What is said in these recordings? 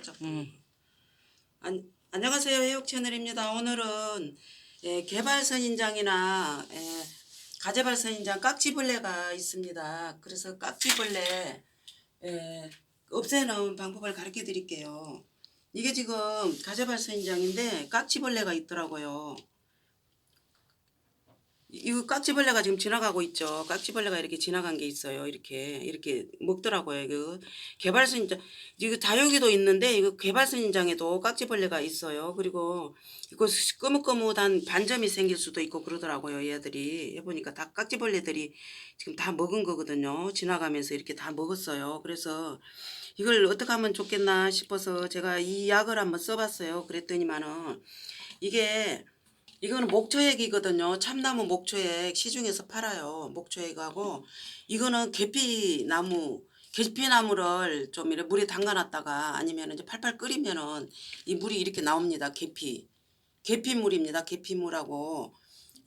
살짝. 음. 안, 안녕하세요 해육 채널입니다. 오늘은 예, 개발선인장이나 예, 가재발선인장 깍지벌레가 있습니다. 그래서 깍지벌레 예, 없애는 방법을 가르쳐 드릴게요. 이게 지금 가재발선인장인데 깍지벌레가 있더라고요. 이거 깍지벌레가 지금 지나가고 있죠. 깍지벌레가 이렇게 지나간 게 있어요. 이렇게 이렇게 먹더라고요. 이거 개발선인장 이거 다육이도 있는데 이거 개발선인장에도 깍지벌레가 있어요. 그리고 이거 거뭇거뭇한 반점이 생길 수도 있고 그러더라고요. 얘들이 해보니까 다 깍지벌레들이 지금 다 먹은 거거든요. 지나가면서 이렇게 다 먹었어요. 그래서 이걸 어떻게 하면 좋겠나 싶어서 제가 이 약을 한번 써봤어요. 그랬더니만은 이게 이거는 목초액이거든요. 참나무 목초액 시중에서 팔아요. 목초액하고 이거는 계피나무 계피나무를 좀 이렇게 물에 담가놨다가 아니면 이제 팔팔 끓이면은 이 물이 이렇게 나옵니다. 계피 계피물입니다. 계피물하고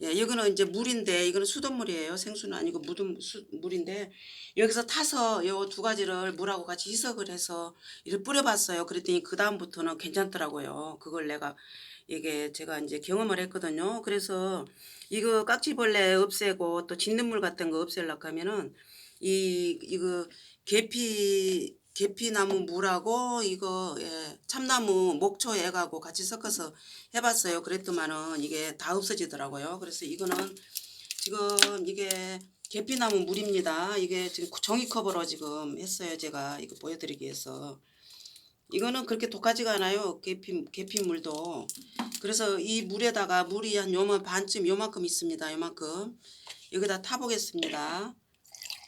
예, 이거는 이제 물인데 이거는 수돗물이에요. 생수는 아니고 묻은 수, 물인데 여기서 타서 요 두 가지를 물하고 같이 희석을 해서 이를 뿌려봤어요. 그랬더니 그 다음부터는 괜찮더라고요. 그걸 내가 이게 제가 이제 경험을 했거든요. 그래서 이거 깍지벌레 없애고 또 진딧물 같은 거 없애려고 하면은 이 이거 계피 계피나무 물하고 이거 예, 참나무 목초 액하고 같이 섞어서 해봤어요. 그랬더만은 이게 다 없어지더라고요. 그래서 이거는 지금 이게 계피나무 물입니다. 이게 지금 종이컵으로 지금 했어요. 제가 이거 보여드리기 위해서. 이거는 그렇게 독하지가 않아요. 계피 계피물도. 그래서 이 물에다가 물이 한 요만 반쯤 요만큼 있습니다. 요만큼. 여기다 타보겠습니다.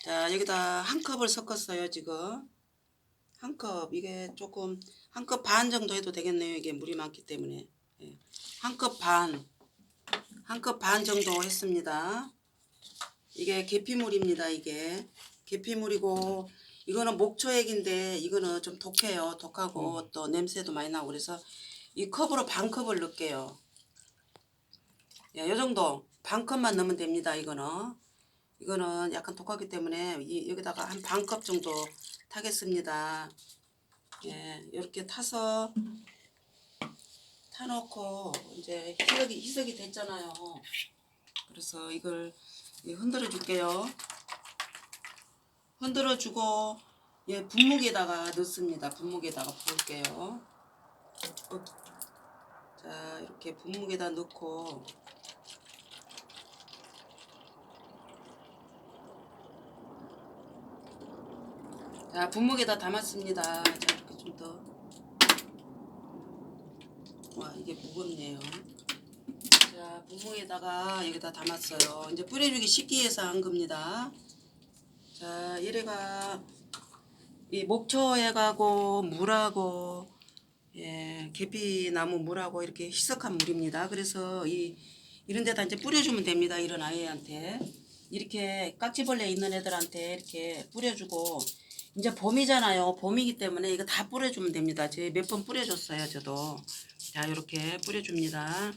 자 여기다 한 컵을 섞었어요 지금. 한 컵 이게 조금 한 컵 반 정도 해도 되겠네요. 이게 물이 많기 때문에 예. 한컵 반. 한 컵 반 정도 했습니다. 이게 계피물입니다. 이게 계피물이고 이거는 목초액인데 이거는 좀 독해요. 독하고 또 냄새도 많이 나고 그래서 이 컵으로 반 컵을 넣을게요. 예, 요 정도 반 컵만 넣으면 됩니다. 이거는 이거는 약간 독하기 때문에 이, 여기다가 한 반 컵 정도 타겠습니다. 예, 이렇게 타서 타놓고 이제 희석이 희석이 됐잖아요. 그래서 이걸 이 흔들어 줄게요. 흔들어 주고 예 분무기에다가 넣습니다. 분무기에다가 부을게요. 어. 자 이렇게 분무기에다 넣고 자 분무기에다 담았습니다. 자 이렇게 좀 더. 와 이게 무겁네요. 자 분무기에다가 여기다 담았어요. 이제 뿌려주기 쉽기 위해서 한 겁니다. 자, 얘네가 이 목초액하고 물하고 예, 계피나무 물하고 이렇게 희석한 물입니다. 그래서 이 이런 데다 이제 뿌려주면 됩니다. 이런 아이한테 이렇게 깍지벌레 있는 애들한테 이렇게 뿌려주고 이제 봄이잖아요. 봄이기 때문에 이거 다 뿌려주면 됩니다. 제가 몇번 뿌려줬어요. 저도 자 이렇게 뿌려줍니다.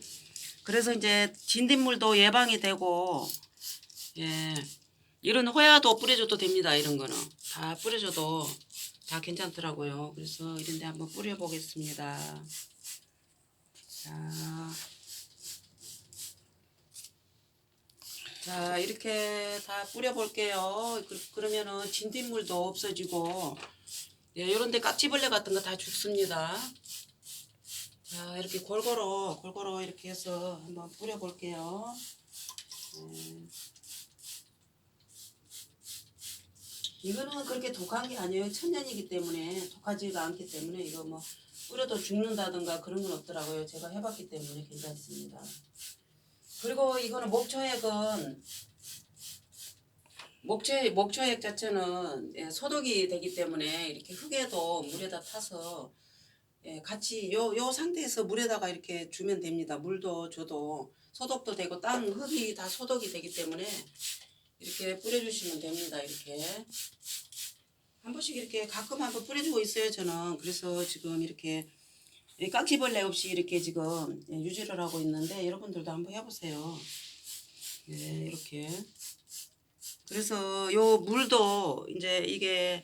그래서 이제 진딧물도 예방이 되고 예. 이런 호야도 뿌려줘도 됩니다. 이런 거는 다 뿌려줘도 다 괜찮더라고요. 그래서 이런데 한번 뿌려보겠습니다. 자, 자 이렇게 다 뿌려볼게요. 그, 그러면은 진딧물도 없어지고 예, 이런데 깍지벌레 같은 거 다 죽습니다. 자 이렇게 골고루 골고루 이렇게 해서 한번 뿌려볼게요. 예. 이거는 그렇게 독한 게 아니에요. 천연이기 때문에 독하지가 않기 때문에 이거 뭐 뿌려도 죽는다든가 그런 건 없더라고요. 제가 해봤기 때문에 괜찮습니다. 그리고 이거는 목초액은 목초 목초액 자체는 예, 소독이 되기 때문에 이렇게 흙에도 물에다 타서 예, 같이 요 요 상태에서 물에다가 이렇게 주면 됩니다. 물도 줘도 소독도 되고 땅 흙이 다 소독이 되기 때문에 이렇게 뿌려주시면 됩니다. 이렇게 한 번씩 이렇게 가끔 한 번 뿌려주고 있어요. 저는 그래서 지금 이렇게 이 깍지벌레 없이 이렇게 지금 예, 유지를 하고 있는데 여러분들도 한번 해보세요. 네, 이렇게 그래서 요 물도 이제 이게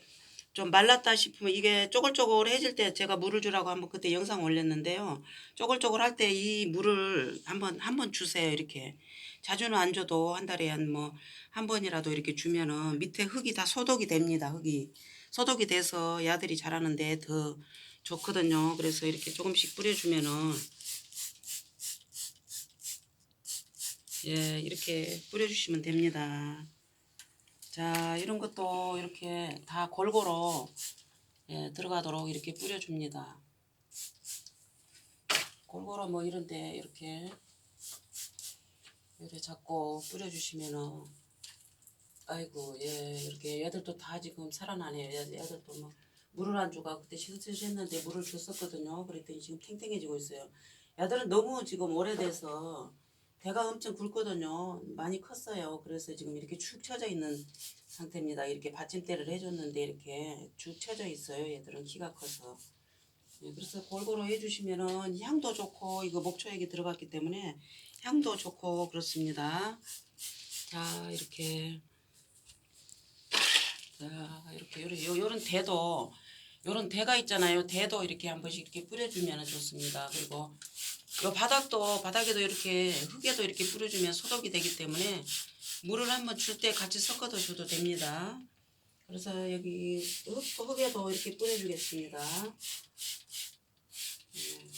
좀 말랐다 싶으면 이게 쪼글쪼글해질 때 제가 물을 주라고 한번 그때 영상 올렸는데요. 쪼글쪼글할 때 이 물을 한번 한번 주세요. 이렇게 자주는 안 줘도 한 달에 한 뭐 한 번이라도 이렇게 주면은 밑에 흙이 다 소독이 됩니다. 흙이 소독이 돼서 야들이 자라는데 더 좋거든요. 그래서 이렇게 조금씩 뿌려주면은 예 이렇게 뿌려주시면 됩니다. 자 이런 것도 이렇게 다 골고루 예, 들어가도록 이렇게 뿌려줍니다. 골고루 뭐 이런데 이렇게 이렇게 잡고 뿌려주시면은 아이고 예 이렇게 얘들도 다 지금 살아나네요. 얘- 얘들도 뭐 물을 안 주가 그때 씻으셨는데 물을 줬었거든요. 그랬더니 지금 탱탱해지고 있어요. 얘들은 너무 지금 오래돼서 배가 엄청 굵거든요. 많이 컸어요. 그래서 지금 이렇게 축 처져 있는 상태입니다. 이렇게 받침대를 해줬는데 이렇게 축 처져 있어요. 얘들은 키가 커서. 예, 그래서 골고루 해주시면은 향도 좋고 이거 목초액이 들어갔기 때문에 향도 좋고 그렇습니다. 자 이렇게 자 이렇게 요런 요- 요런 대도 요런 대가 있잖아요. 대도 이렇게 한 번씩 이렇게 뿌려주면 좋습니다. 그리고 요 바닥도 바닥에도 이렇게 흙에도 이렇게 뿌려주면 소독이 되기 때문에 물을 한번 줄 때 같이 섞어도 줘도 됩니다. 그래서 여기 흙, 흙에도 이렇게 뿌려주겠습니다. 음.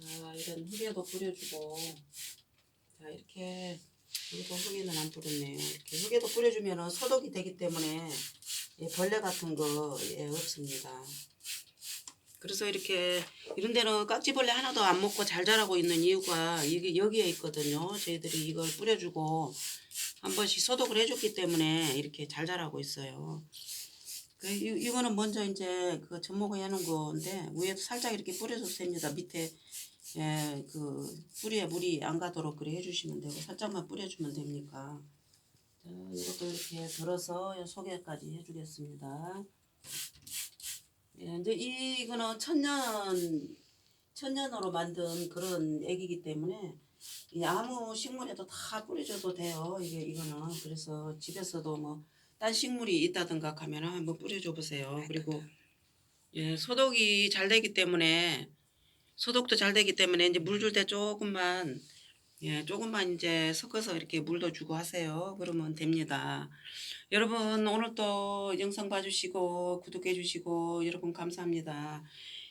자 이런 흙에도 뿌려주고 자 이렇게 그리고 흙에는 안 뿌렸네요. 이렇게 흙에도 뿌려주면 소독이 되기 때문에 예, 벌레 같은 거 예, 없습니다. 그래서 이렇게 이런 데는 깍지벌레 하나도 안 먹고 잘 자라고 있는 이유가 여기, 여기에 있거든요. 저희들이 이걸 뿌려주고 한 번씩 소독을 해줬기 때문에 이렇게 잘 자라고 있어요. 그, 이, 이거는 먼저 이제 그 젖먹어 해놓은 건데 위에도 살짝 이렇게 뿌려줘도 됩니다. 밑에 예, 그 뿌리에 물이 안 가도록 그래 해주시면 되고 살짝만 뿌려주면 됩니까. 자, 이것도 이렇게 들어서 소개까지 해주겠습니다. 예, 이제 이거는 천년 천년으로 만든 그런 액이기 때문에 이 아무 식물에도 다 뿌려줘도 돼요. 이게 이거는 그래서 집에서도 뭐 딴 식물이 있다든가 하면 한번 뿌려줘 보세요. 그리고 예, 소독이 잘 되기 때문에 소독도 잘 되기 때문에 이제 물 줄 때 조금만 예, 조금만 이제 섞어서 이렇게 물도 주고 하세요. 그러면 됩니다. 여러분 오늘 또 영상 봐주시고 구독해 주시고 여러분 감사합니다.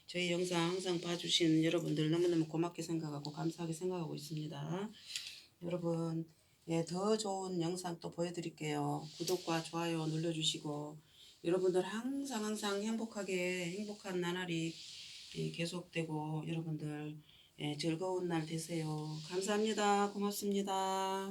저희 영상 항상 봐주신 여러분들 너무너무 고맙게 생각하고 감사하게 생각하고 있습니다. 여러분 예, 더 좋은 영상 또 보여드릴게요. 구독과 좋아요 눌러주시고 여러분들 항상 항상 행복하게 행복한 나날이 예, 계속되고 여러분들 예, 즐거운 날 되세요. 감사합니다. 고맙습니다.